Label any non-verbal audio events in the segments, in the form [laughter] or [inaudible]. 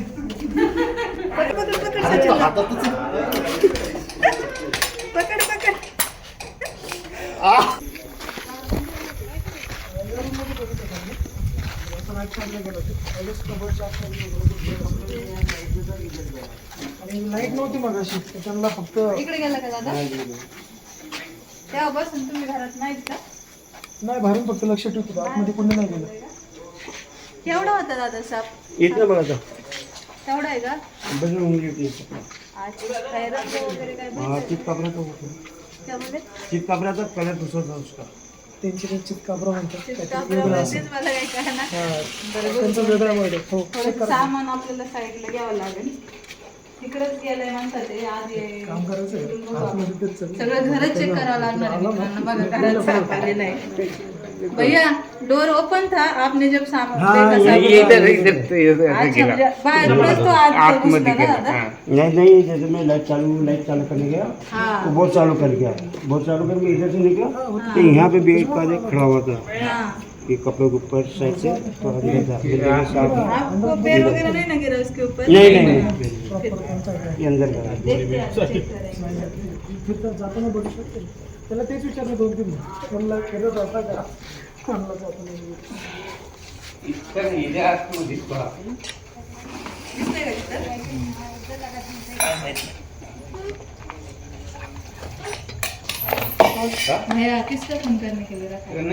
पकड पकड पकड सचिनला. पकड पकड आणि लाइट नव्हती मग अशी त्यांना फक्त इकडे गेला का दादा तेव्हापासून तुम्ही घरात नाहीत का नाही बाहेरून फक्त लक्ष ठेवत आतमध्ये कोणी नाही गेलं केवढा होता दादा साप येत ना बघा आता तेवढा आहे का? अच्छा काय रंग वगैरे काय हा होतो त्यामध्ये? चित कापऱ्याचा कलर दुसरा उसका. त्यांची म्हणतात. काहीतरी वेगळं कापडामध्येच असं मला काही कळणार. हा त्यांचं वेगळं वर्ड आहे. हो थोडं सामान आपल्याला साईडला घ्यावं लागेल. तिकडेच गेलंय म्हणतात ते आज ये- काम करायचं आहे. आतमध्ये तेच चालू आहे. सगळं घरच चेक करावं लागणार आहे मित्रांनो. बघा घरात आहे भैया डोर ओपन था आपने जब सामान साप इधर अच्छा तो नहीं नहीं जैसे मैं लाइट चालू लाइट चालू करने गया हाँ। तो बहुत चालू कर गया। बहुत चालू कर मैं इधर से निकला तो यहाँ पे भी एक खड़ा हुआ था। हाँ। ये कपड़े के ऊपर साइड से तो है। आपको पैर वगैरह नहीं ना गिरा उसके ऊपर? नहीं नहीं अंदर त्याला तेच विचारलं दोन तीन म्हणलं फिरत होता का म्हणलं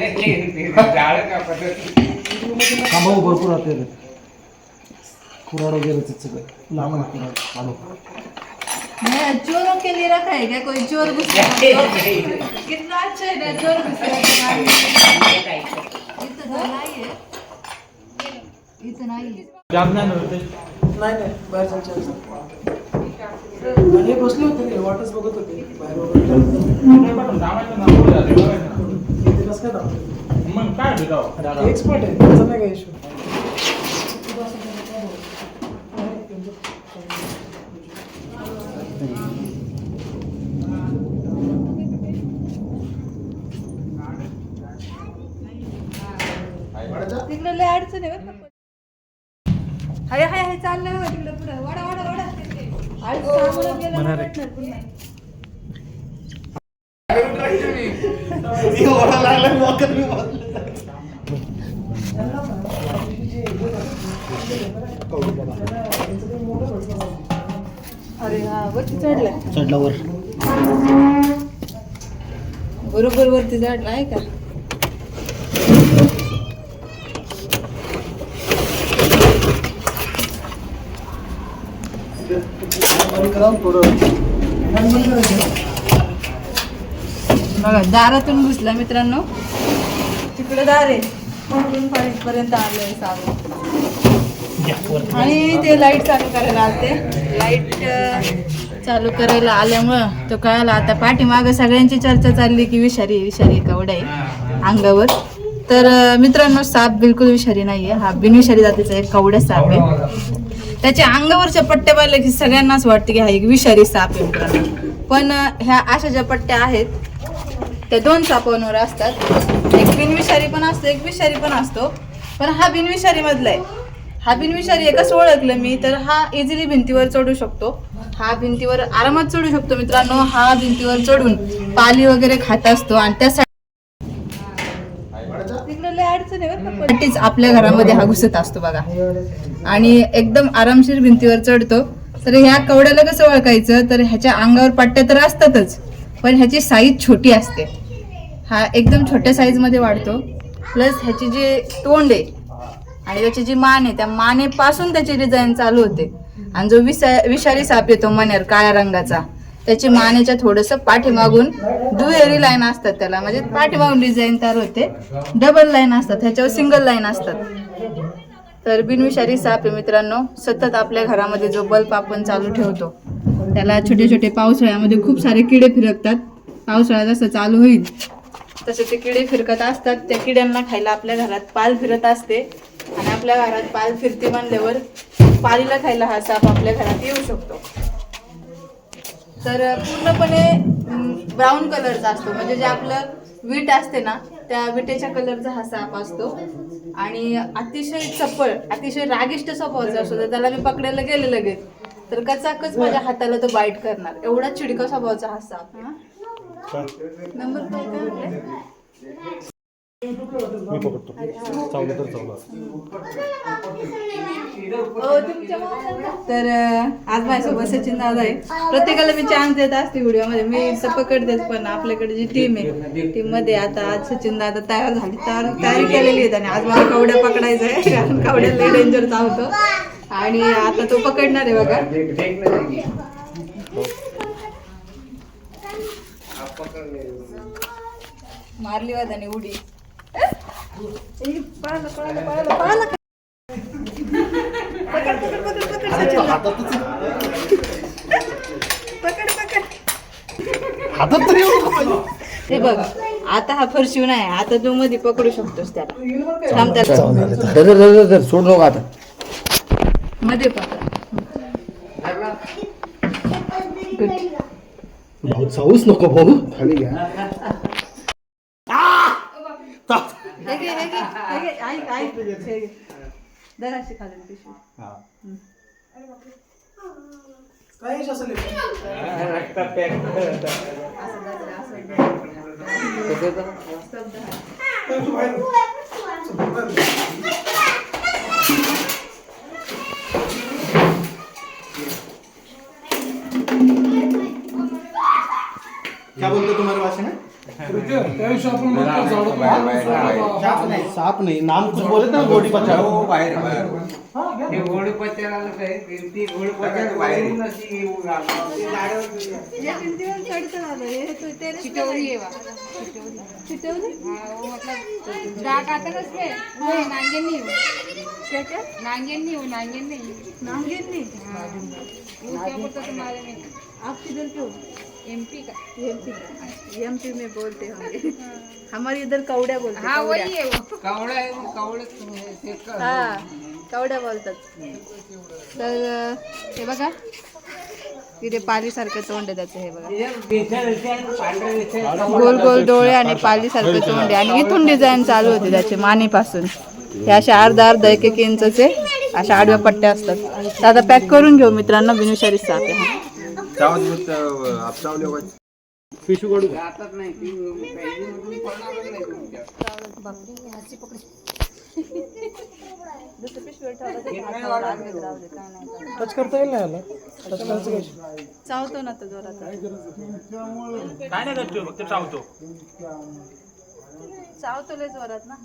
है? कामावर भरपूर राहते रे. कुराड वगैरे सगळं. लांब कुराड काढू चोरों के लिए रखा है क्या? कोई चोर घुस [laughs] कितना अच्छा है ना चोर घुस गया। इथं नाही आहे इथं नाही आहे नाही नाही बाहेर आणि हे बसले होते वाटच बघत होते बाहेर वगैरे ते कसं काय दाखवलं एक्सपर्ट आहे त्याचा नाही काय इश्यू अडचण आहे बरं. हाय हाय हाय चाललंय हो तिकडे पुढे. वडा वडा नाही वाटणार पुन्हा. अरे हा वरती चढलाय. चढल्यावर बरोबर वरती चढला आहे का? करा. बघा दारातून घुसला मित्रांनो. तिकडे दार आहे. पर्यंत आलंय साबण. आणि ते लाइट चालू करायला आलते. लाइट चालू करायला आल्यामुळं तो कळाला आता पाठीमागं सगळ्यांची चर्चा चालली की विषारी विषारी कवडा आहे अंगावर. तर मित्रांनो साप बिलकुल विषारी नाहीये. हा बिनविषारी जातीचा एक कवडा साप आहे. त्याच्या अंगावरच्या पट्ट्या पाहिल्या की सगळ्यांनाच वाटतं की हा एक विषारी साप आहे मित्रांनो पण ह्या अशा ज्या पट्ट्या आहेत त्या दोन सापांवर असतात. एक बिनविषारी पण असतो एक विषारी पण असतो. पण हा बिनविषारी मधला आहे. हा बिनविषारी एकच ओळखलं मी? तर हा इझिली भिंतीवर चढू शकतो. हा भिंतीवर आरामात चढू शकतो मित्रांनो. हा भिंतीवर चढून पाली वगैरे खात असतो आणि त्यासाठी तिकडे mm. आपल्या घरामध्ये हा घुसत असतो बघा. आणि एकदम आरामशीर भिंतीवर चढतो. तर ह्या कवड्याला कसं ओळखायचं? तर ह्याच्या अंगावर पट्ट्या तर असतातच पण ह्याची साईज छोटी असते. हा एकदम छोट्या साईजमध्ये वाढतो. प्लस ह्याची जी तोंड आहे आणि त्याची जी मान आहे त्या मानेपासून त्याची डिझाईन चालू होते. आणि जो विषा विषारी साप येतो मनेर काळ्या रंगाचा त्याची मानेच्या थोडस पाठीमागून दुहेरी लाईन असतात त्याला. म्हणजे पाठीमागून डिझाईन तयार होते. डबल लाईन असतात. ह्याच्यावर सिंगल लाईन असतात. तर बिनविषारी साप आहे मित्रांनो. सतत आपल्या घरामध्ये जो बल्ब आपण चालू ठेवतो त्याला छोटे छोटे पावसाळ्यामध्ये खूप सारे किडे फिरकतात. पावसाळा जसं चालू होईल तसे ते किडे फिरकत असतात. त्या किड्यांना खायला आपल्या घरात पाल फिरत असते. आणि आपल्या घरात पाल फिरते म्हणल्यावर पालीला खायला हा साप आपल्या घरात येऊ शकतो. तर पूर्णपणे ब्राऊन कलरचा असतो. म्हणजे जे आपलं वीट असते ना त्या विटेच्या कलरचा हा साप असतो. आणि अतिशय चपळ अतिशय रागिष्ट स्वभावाचा असतो. तर त्याला मी पकडायला गेले लगेच. तर कचाकच माझ्या हाताला तो बाईट करणार. एवढा चिडका स्वभावाचा हा साप हा. नंबर काय काय? मी पकडतो. चावलं तर चावलं तर आज माझ्यासोबत सचिन दादा आहे. प्रत्येकाला मी चान्स देत असते व्हिडिओमध्ये. मी तर पकडतेच पण आपल्याकडे जी टीम आहे टीममध्ये आता आज सचिन दादा तयार झाली. तयार तयारी केलेली आहेत आणि आज मला कवड्या पकडायचं आहे कारण कवड्या लई डेंजर चावतो आणि आता तो पकडणार आहे बघा. मारली वाजाने उडी. ते हे बघ आता हा फरशिव नाही आता तू मध्ये पकडू शकतोस त्याला. थांब त्याला. सोड नको आता मध्ये पकड. भाऊ जाऊच नको भाऊ. खाली घ्या. घे, हे घे, हे घे, ऐक, ऐक. हे घे. धर अशी खाली पिशवी. काही असेल असं धर, असं. त्या दिवशी आपण. म्हणतो साप नहीं. साप नहीं. नाम कुछ बोले थे ना. गोडी पचाओ बाहेर बाहेर ते घोड पचाराला काय ती घोड पचार बाहेरून अशी येऊ लागली. ते झाडावर हे है? हाँ, वो मतलब डाक आता ना है, नांगेन हो क्या नांगेन नहीं हो नांगेन? हाँ. बोलता में. आप किधर के? हो एमपी का एमपी एमपी में बोलते होंगे। हमारे इधर कवड्या बोलते हाँ. वही है वो। कावळा आहे कर. हा कवड्या बोलतात तर हे बघा तिथे पालीसारखं तोंड आहे त्याचं हे बघा. गोल गोल डोळे आणि पालीसारखं तोंड आहे. आणि इथून डिझाईन चालू होते त्याचे मानेपासून. हे असे अर्धा अर्धा एक एक इंचचे अशा आडव्या पट्ट्या असतात. तर आता पॅक करून घेऊ मित्रांनो बिनुशारी साप आहे. पिशू काढू. टच करता येईल ना याला? टच करायचं काय? चावतो ना तो जोरात. काय नाही करतो फक्त चावतो. चावतो लय जोरात ना.